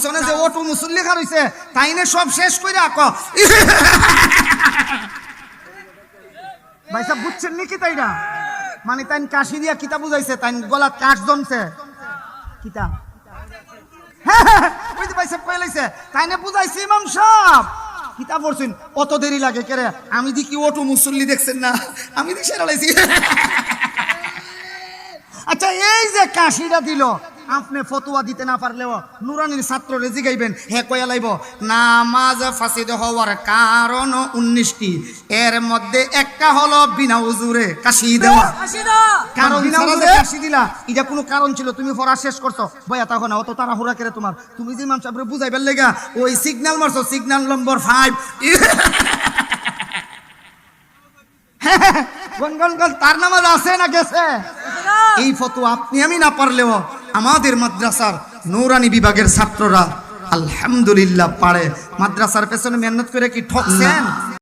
পিছনে যে অটো মুসল্লি খার হইছে তাইনে সব শেষ করে আক ভাই সাহেব বুঝছেন নাকি তাই না মানে তাই কাশি দিয়া কিতা বুঝাইছে? তাই গলা কাশ জমছে। কিতা? হ্যাঁ, ওই যে ভাই সাহেব তাইনে বুঝাইছে ইমাম সাহেব। পড়ছেন? অত দেরি লাগে কেরে? আমি দেখি অটো মুসল্লি দেখছেন না। আমি দেখি সেরা লাইছি আচ্ছা এই যে কাশিটা দিল আপনি ফতোয়া দিতে না পারলেও নুরানির ছাত্র রেজি গাইবেন হে কয়া লাইব নামাজ ফাসিদ হওয়ার কারণ উনিশটি। এর মধ্যে একটা হলো বিনা উজুরে কাশি দেওয়া। কারণ কাশি দিলা এটা কোনো কারণ ছিল তুমি পড়া শেষ করছ। বয়া তখন না অত তারা হুরা করে তোমার? তুমি যে ইমাম সাহেবের বুঝাইবার লেগা ওই সিগন্যাল মারছো signal number five gone gone gone তার নামাজ আছে না গেছে? এই ফটো আপনি আমি না পারলেও আমাদের মাদ্রাসার নৌরানি বিভাগের ছাত্ররা আলহামদুলিল্লাহ পারে। মাদ্রাসার পেছনে মেহনত করে কি ঠকছেন?